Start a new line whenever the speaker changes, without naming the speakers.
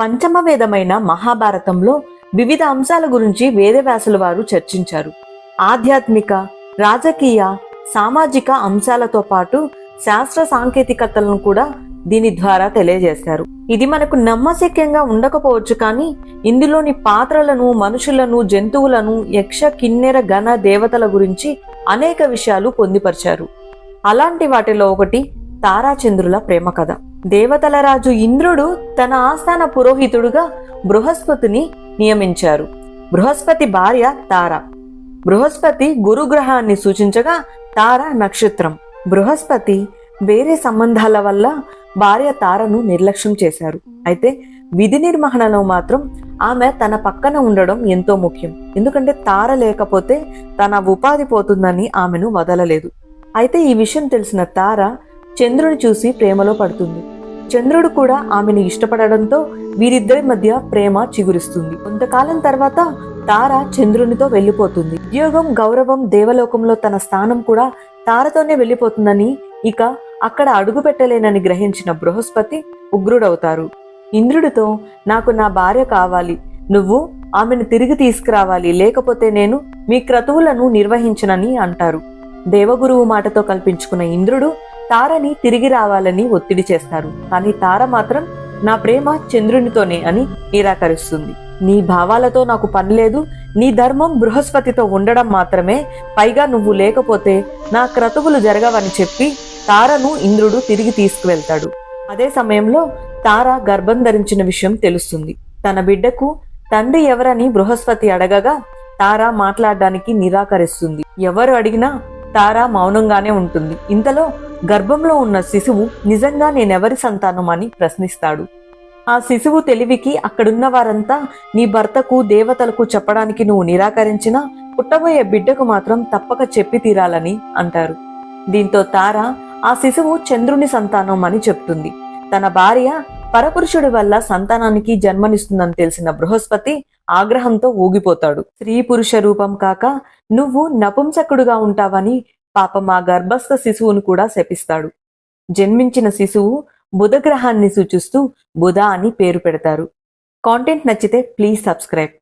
పంచమ వేదమైన మహాభారతంలో వివిధ అంశాల గురించి వేదవ్యాసుల వారు చర్చించారు. ఆధ్యాత్మిక రాజకీయ సామాజిక అంశాలతో పాటు శాస్త్ర సాంకేతికతలను కూడా దీని ద్వారా తెలియజేశారు. ఇది మనకు నమ్మశక్యంగా ఉండకపోవచ్చు కానీ ఇందులోని పాత్రలను మనుషులను జంతువులను యక్ష కిన్నెర గణ దేవతల గురించి అనేక విషయాలు పొందిపరిచారు. అలాంటి వాటిలో ఒకటి తారాచంద్రుల ప్రేమ కథ దేవతల రాజు ఇంద్రుడు తన ఆస్థాన పురోహితుడుగా బృహస్పతిని నియమించారు. బృహస్పతి భార్య తార. బృహస్పతి గురుగ్రహాన్ని సూచించగా తార నక్షత్రం. బృహస్పతి వేరే సంబంధాల వల్ల భార్య తారను నిర్లక్ష్యం చేశారు. అయితే విధి నిర్వహణలో మాత్రం ఆమె తన పక్కన ఉండడం ఎంతో ముఖ్యం. ఎందుకంటే తార లేకపోతే తన ఉపాధి పోతుందని ఆమెను వదలలేదు. అయితే ఈ విషయం తెలిసిన తార చంద్రుని చూసి ప్రేమలో పడుతుంది. చంద్రుడు కూడా ఆమెను ఇష్టపడడంతో వీరిద్దరి మధ్య ప్రేమ చిగురిస్తుంది. కొంతకాలం తర్వాత తార చంద్రునితో వెళ్ళిపోతుంది. ఉద్యోగం గౌరవం దేవలోకంలో తన స్థానం కూడా తారతోనే వెళ్ళిపోతుందని ఇక అక్కడ అడుగు పెట్టలేనని గ్రహించిన బృహస్పతి ఉగ్రుడవుతారు. ఇంద్రుడితో నాకు నా భార్య కావాలి. నువ్వు ఆమెను తిరిగి తీసుకురావాలి. లేకపోతే నేను మీ క్రతువులను నిర్వహించనని అంటారు. దేవగురువు మాటతో కల్పించుకున్న ఇంద్రుడు తారని తిరిగి రావాలని ఒత్తిడి చేస్తారు. కానీ తార మాత్రం నా ప్రేమ చంద్రునితోనే అని నిరాకరిస్తుంది. నీ భావాలతో నాకు పని లేదు. నీ ధర్మం బృహస్పతితో ఉండడం మాత్రమే. పైగా నువ్వు లేకపోతే నా క్రతువులు జరగవని చెప్పి తారను ఇంద్రుడు తిరిగి తీసుకువెళ్తాడు. అదే సమయంలో తార గర్భం ధరించిన విషయం తెలుస్తుంది. తన బిడ్డకు తండ్రి ఎవరని బృహస్పతి అడగగా తార మాట్లాడడానికి నిరాకరిస్తుంది. ఎవరు అడిగినా తారా మౌనంగానే ఉంటుంది. ఇంతలో గర్భంలో ఉన్న శిశువు నిజంగా నేనెవరి సంతానం అని ప్రశ్నిస్తాడు. ఆ శిశువు తెలివికి అక్కడున్న వారంతా నీ భర్తకు దేవతలకు చెప్పడానికి నువ్వు నిరాకరించినా పుట్టబోయే బిడ్డకు మాత్రం తప్పక చెప్పి తీరాలని అంటారు. దీంతో తార ఆ శిశువు చంద్రుని సంతానం అని చెప్తుంది. తన భార్య పరపురుషుడి వల్ల సంతానానికి జన్మనిస్తుందని తెలిసిన బృహస్పతి ఆగ్రహంతో ఊగిపోతాడు. స్త్రీ పురుష రూపం కాక నువ్వు నపుంసకుడుగా ఉంటావని పాపం ఆ గర్భస్థ శిశువును కూడా శపిస్తాడు. జన్మించిన శిశువు బుధగ్రహాన్ని సూచిస్తూ బుధ అని పేరు పెడతారు. కాంటెంట్ నచ్చితే ప్లీజ్ సబ్స్క్రైబ్.